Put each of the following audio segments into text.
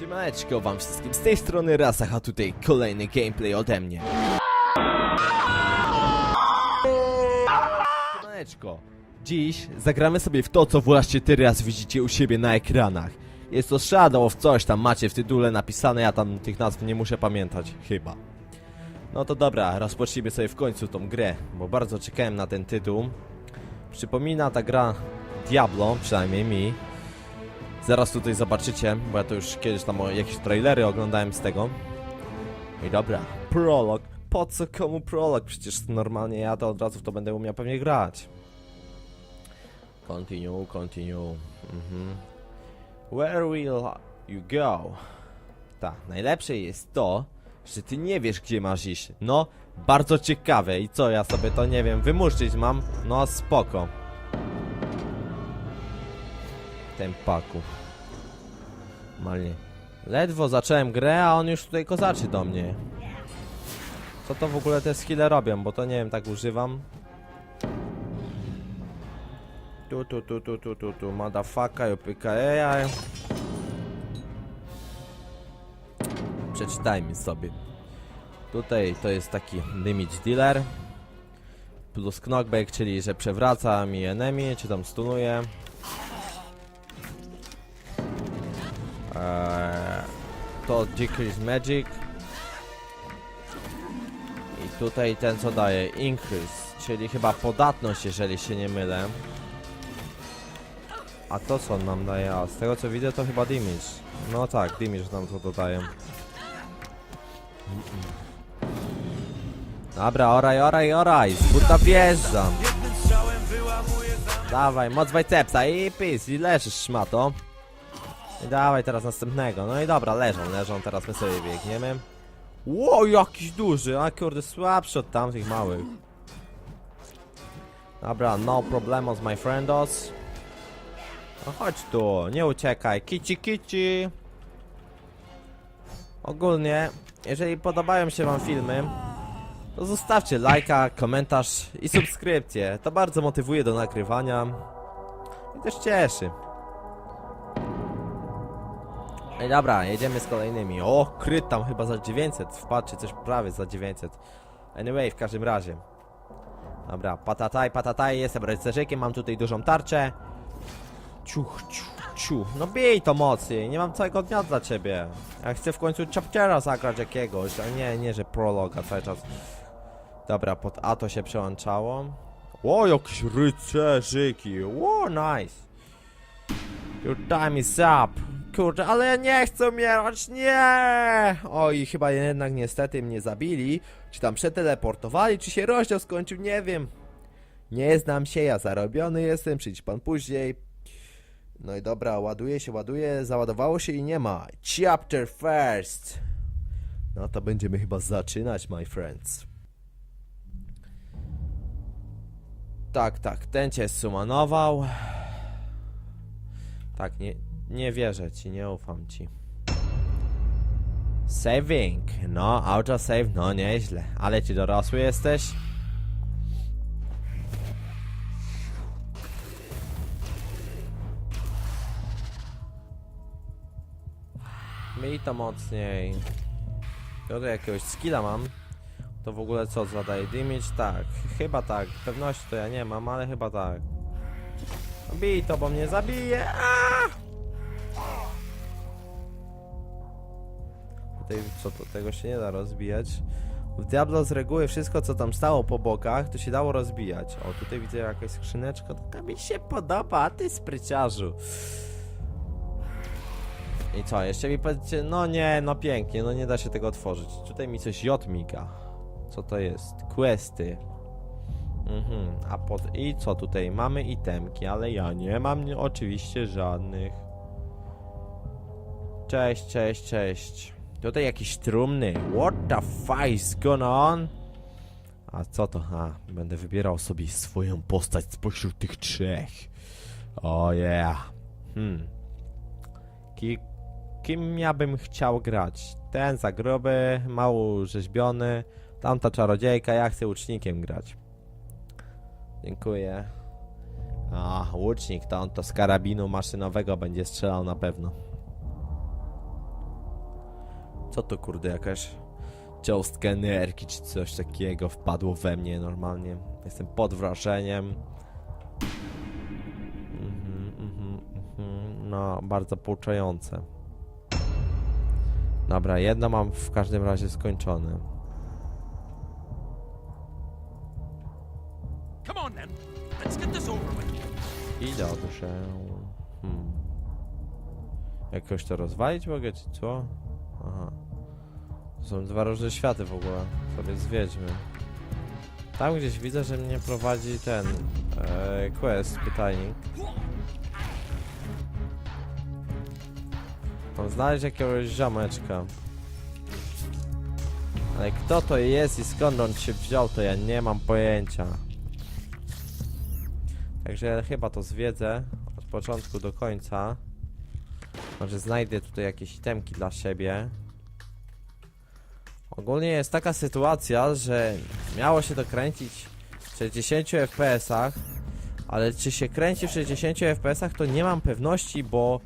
Siemaneczko wam wszystkim, z tej strony Rasach, a tutaj kolejny gameplay ode mnie. Siemaneczko, dziś zagramy sobie w to, co właśnie teraz widzicie u siebie na ekranach. Jest to Shadow of coś tam, macie w tytule napisane, ja tam tych nazw nie muszę pamiętać, chyba. No to dobra, rozpocznijmy sobie w końcu tą grę, bo bardzo czekałem na ten tytuł. Przypomina ta gra Diablo, przynajmniej mi. Zaraz tutaj zobaczycie, bo ja to już kiedyś tam jakieś trailery oglądałem z tego. I dobra, prolog. Po co komu prolog? Przecież normalnie ja to od razu w to będę umiał pewnie grać. Continue, continue. Mhm. Where will you go? Tak, najlepsze jest to, że ty nie wiesz gdzie masz iść. No, bardzo ciekawe. I co, ja sobie to nie wiem, wymuszczyć mam? No spoko. Tempaku. Malnie. Ledwo zacząłem grę, a on już tutaj kozaczy do mnie. Co to w ogóle te skille robią, bo to nie wiem, tak używam. Tu, tu, tu, tu, tu, tu, tu, motherfucker, jopyka, ejaj. Przeczytajmy sobie. Tutaj to jest taki damage dealer. Plus knockback, czyli że przewraca mi enemy, czy tam stunuje. To Decrease Magic. I tutaj ten co daje Increase, czyli chyba podatność, jeżeli się nie mylę. A to co on nam daje? A z tego co widzę to chyba damage. No tak, damage nam to dodaje. Dobra, oraj, oraj, oraj, z buta wjeżdżam. Dawaj, moc bicepsa i pis, i leżysz szmato. I dawaj teraz następnego. No i dobra, leżą, leżą, teraz my sobie biegniemy. Ło, jakiś duży, a kurde, słabszy od tamtych małych. Dobra, no problemos, my friendos. No chodź tu, nie uciekaj, kici kici. Ogólnie, jeżeli podobają się wam filmy, to zostawcie lajka, komentarz i subskrypcję. To bardzo motywuje do nagrywania i też cieszy. Ej, dobra, jedziemy z kolejnymi. O, kryt tam chyba za 900. Wpadł coś prawie za 900. Anyway, w każdym razie. Dobra, patataj, patataj, jestem rycerzykiem, mam tutaj dużą tarczę. Ciuch, ciuch, ciuch. No bij to mocniej, nie mam całego dnia dla ciebie. Ja chcę w końcu chaptera zagrać jakiegoś, a nie, nie, że prologa cały czas. Dobra, pod A to się przełączało. O, jakieś rycerzyki. O, nice. Your time is up. Kurczę, ale nie chcę umierać, nie! Oj, chyba jednak niestety mnie zabili. Czy tam przeteleportowali, czy się rozdział skończył, nie wiem. Nie znam się, ja zarobiony jestem, przyjdź pan później. No i dobra, ładuje się, ładuje, załadowało się i nie ma. Chapter first. No to będziemy chyba zaczynać, my friends. Tak, tak, ten cię sumanował. Tak, nie, nie wierzę ci, nie ufam ci. Saving, no, autosave, no nieźle. Ale ci dorosły jesteś? Miej to mocniej. Tu jakiegoś skilla mam. To w ogóle co zadaje? Damage? Tak, chyba tak. Pewności to ja nie mam, ale chyba tak. Bij to, bo mnie zabije! Aaaa! Co to, tego się nie da rozbijać. W Diablo z reguły wszystko co tam stało po bokach, to się dało rozbijać. O, tutaj widzę jakaś skrzyneczka, taka mi się podoba, a ty spryciarzu. I co, jeszcze mi powiedzcie, no nie, no pięknie, no nie da się tego otworzyć. Tutaj mi coś J miga. Co to jest? Questy. Mhm, a pod... I co tutaj? Mamy itemki, ale ja nie mam oczywiście żadnych. Cześć, cześć, cześć. Tutaj jakiś trumny. What the fuck is going on? A co to? A, będę wybierał sobie swoją postać spośród tych trzech. O oh yeah. Hmm. Ki kim ja bym chciał grać? Ten za gruby, mało rzeźbiony, tamta czarodziejka, ja chcę łucznikiem grać. Dziękuję. A, łucznik, to on to z karabinu maszynowego będzie strzelał na pewno. Co to kurde, jakaś cząstka energii czy coś takiego wpadło we mnie normalnie. Jestem pod wrażeniem. Mhm, mhm, mhm. No, bardzo pouczające. Dobra, jedno mam w każdym razie skończone. I dobrze. Hmm. Jakoś to rozwalić mogę, czy co? Aha. To są dwa różne światy w ogóle. Sobie zwiedźmy. Tam gdzieś widzę, że mnie prowadzi ten e, quest, pytajnik. Mam znaleźć jakiegoś ziomeczka. Ale kto to jest i skąd on się wziął, to ja nie mam pojęcia. Także ja chyba to zwiedzę od początku do końca. Może znajdę tutaj jakieś itemki dla siebie. Ogólnie jest taka sytuacja, że miało się to kręcić w 60 fps-ach, ale czy się kręci w 60 fps-ach to nie mam pewności, bo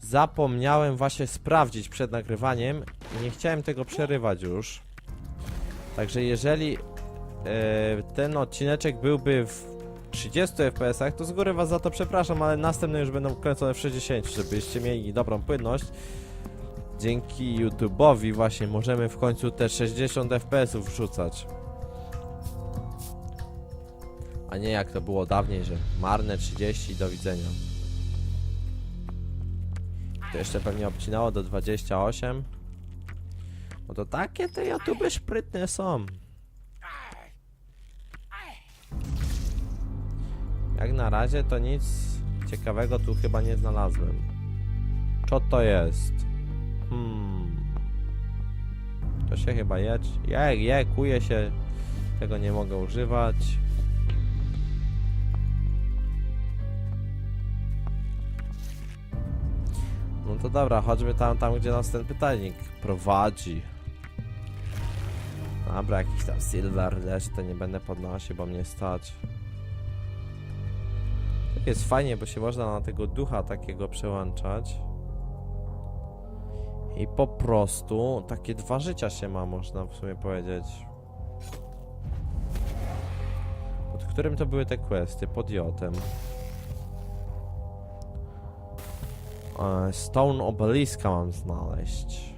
zapomniałem właśnie sprawdzić przed nagrywaniem i nie chciałem tego przerywać już. Także jeżeli e, ten odcineczek byłby w 30 fps, to z góry was za to przepraszam, ale następne już będą kręcone w 60, żebyście mieli dobrą płynność. Dzięki YouTube'owi właśnie możemy w końcu te 60 fps wrzucać. A nie jak to było dawniej, że marne 30 i do widzenia. To jeszcze pewnie obcinało do 28. No to takie te YouTube szprytne są. Jak na razie to nic ciekawego tu chyba nie znalazłem. Co to jest? Hmm. To się chyba je... Je, je, kuje się. Tego nie mogę używać. No to dobra, chodźmy tam, tam gdzie nas ten pytajnik prowadzi. Dobra, jakiś tam silver leży, to nie będę podnosił, bo mnie stać. Jest fajnie, bo się można na tego ducha takiego przełączać. I po prostu takie dwa życia się ma, można w sumie powiedzieć. Pod którym to były te questy? Pod Jotem. E, Stone Obeliska mam znaleźć.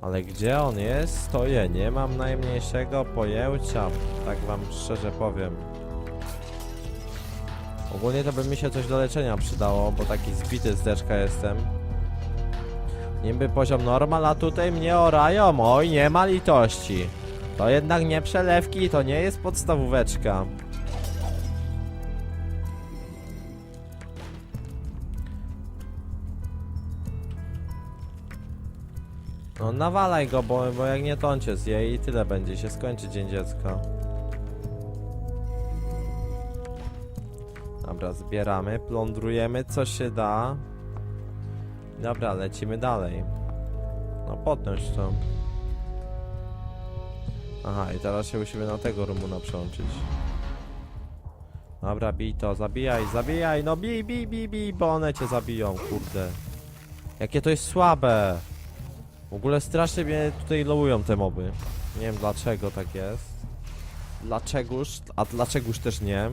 Ale gdzie on jest, stoję. Nie mam najmniejszego pojęcia. Tak wam szczerze powiem. Ogólnie to by mi się coś do leczenia przydało, bo taki zbity z deczka jestem. Niby poziom normal, a tutaj mnie orają. Oj, nie ma litości. To jednak nie przelewki, to nie jest podstawóweczka. No nawalaj go, bo, bo jak nie to on cię zje i tyle będzie, się skończy dzień dziecka. Dobra, zbieramy, plądrujemy co się da. Dobra, lecimy dalej. No podnoś to. Aha, i teraz się musimy na tego rumuna przełączyć. Dobra, bij to, zabijaj, zabijaj, no bij, bij, bij, bij, bo one cię zabiją, kurde. Jakie to jest słabe. W ogóle strasznie mnie tutaj lowują te moby. Nie wiem dlaczego tak jest. Dlaczegoż, a dlaczegoż też nie.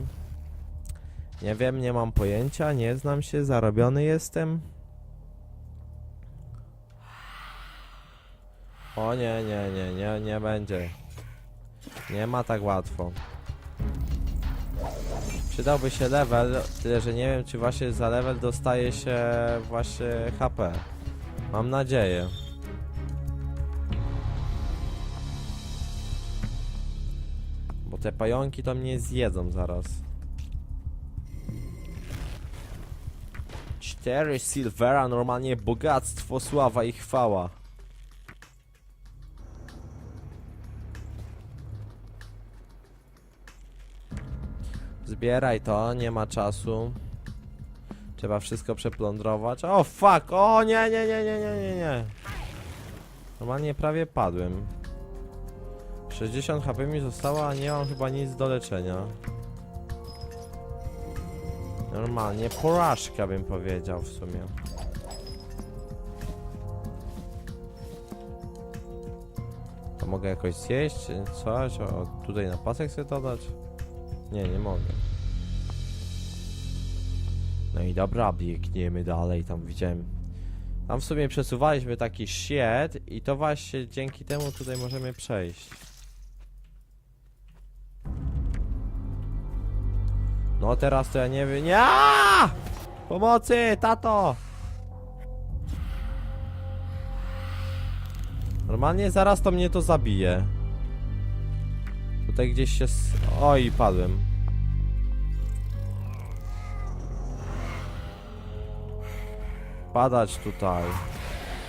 Nie wiem, nie mam pojęcia, nie znam się, zarobiony jestem. O nie, nie, nie, nie, nie będzie. Nie ma tak łatwo. Przydałby się level, tyle że nie wiem czy właśnie za level dostaje się właśnie HP. Mam nadzieję. Bo te pająki to mnie zjedzą zaraz. Cztery silvera, normalnie bogactwo, sława i chwała. Zbieraj to, nie ma czasu. Trzeba wszystko przeplądrować. O fuck! O nie, nie, nie, nie, nie, nie, nie. Normalnie prawie padłem. 60 HP mi zostało, a nie mam chyba nic do leczenia. Normalnie porażka bym powiedział w sumie. To mogę jakoś zjeść coś? O, tutaj na pasek chcę dodać? Nie, nie mogę. No i dobra, biegniemy dalej, tam widziałem. Tam w sumie przesuwaliśmy taki shit i to właśnie dzięki temu tutaj możemy przejść. No teraz to ja nie wiem. Nie! Pomocy, tato! Normalnie zaraz to mnie to zabije. Tutaj gdzieś się. Oj, padłem. Padać tutaj.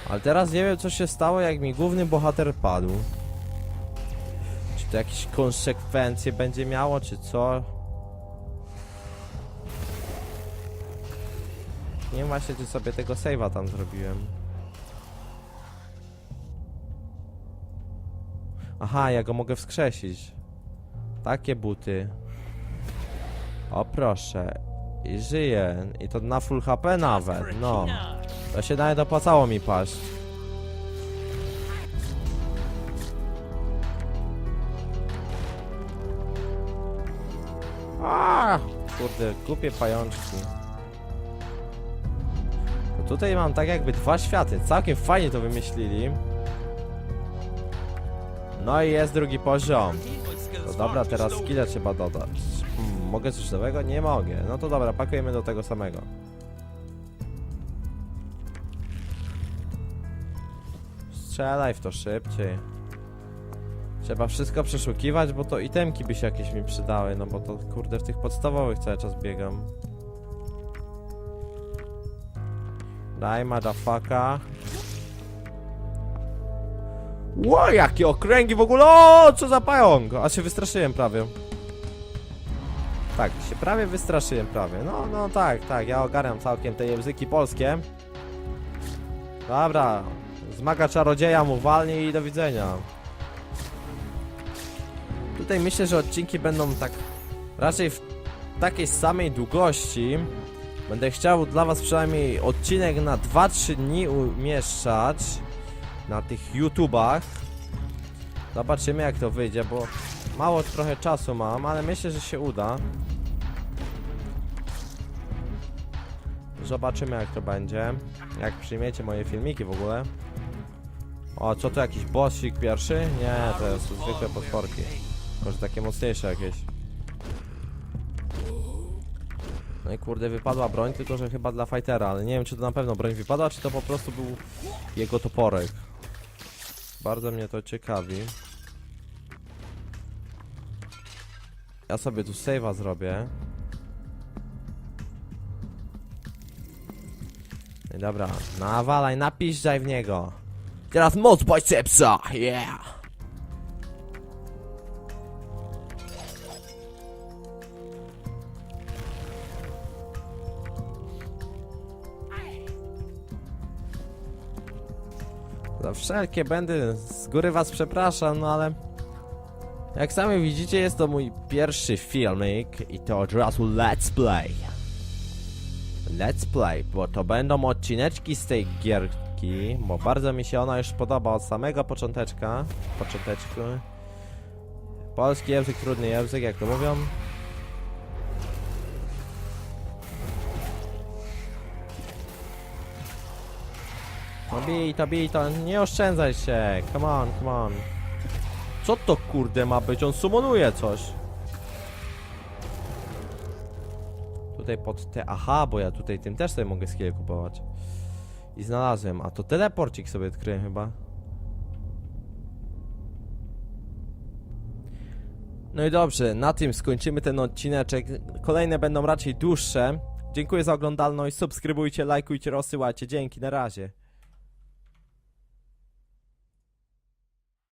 Ale teraz nie wiem co się stało jak mi główny bohater padł. Czy to jakieś konsekwencje będzie miało, czy co? Nie wiem właśnie czy sobie tego save'a tam zrobiłem. Aha, ja go mogę wskrzesić. Takie buty. O proszę. I żyje. I to na full HP nawet. No. To się nawet opłacało mi paść. Kurde, kupię pajączki. Tutaj mam tak jakby dwa światy. Całkiem fajnie to wymyślili. No i jest drugi poziom. No dobra, teraz skilla trzeba dodać. Hmm, mogę coś nowego? Nie mogę. No to dobra, pakujemy do tego samego. Strzelaj w to szybciej. Trzeba wszystko przeszukiwać, bo to itemki by się jakieś mi przydały, no bo to kurde w tych podstawowych cały czas biegam. Daj motherfucka. Ło, jakie okręgi w ogóle! O, co za pająk! A się wystraszyłem prawie. Tak, się prawie wystraszyłem prawie. No, no tak, tak, ja ogarniam całkiem te języki polskie. Dobra, zmaga czarodzieja mu walnie i do widzenia. Tutaj myślę, że odcinki będą tak raczej w takiej samej długości. Będę chciał dla was przynajmniej odcinek na 2-3 dni umieszczać na tych YouTubach. Zobaczymy jak to wyjdzie, bo mało trochę czasu mam, ale myślę, że się uda. Zobaczymy jak to będzie. Jak przyjmiecie moje filmiki w ogóle. O, co to jakiś bossik pierwszy? Nie, to jest zwykłe potworki. Może takie mocniejsze jakieś. Kurde, wypadła broń, tylko że chyba dla fightera, ale nie wiem czy to na pewno broń wypadła, czy to po prostu był jego toporek. Bardzo mnie to ciekawi. Ja sobie tu save'a zrobię. No dobra, nawalaj, napiszczaj w niego. Teraz moc bicepsa, yeah! Wszelkie będę z góry was przepraszam, no ale jak sami widzicie jest to mój pierwszy filmik i to od razu let's play. Let's play, bo to będą odcineczki z tej gierki, bo bardzo mi się ona już podoba od samego począteczka, począteczku. Polski język, trudny język, jak to mówią. No bij to, bij to, nie oszczędzaj się, come on, come on. Co to kurde ma być? On summonuje coś. Tutaj pod te... Aha, bo ja tutaj tym też sobie mogę skill kupować. I znalazłem, a to teleporcik sobie odkryłem chyba. No i dobrze, na tym skończymy ten odcineczek. Kolejne będą raczej dłuższe. Dziękuję za oglądalność, subskrybujcie, lajkujcie, rozsyłajcie. Dzięki, na razie.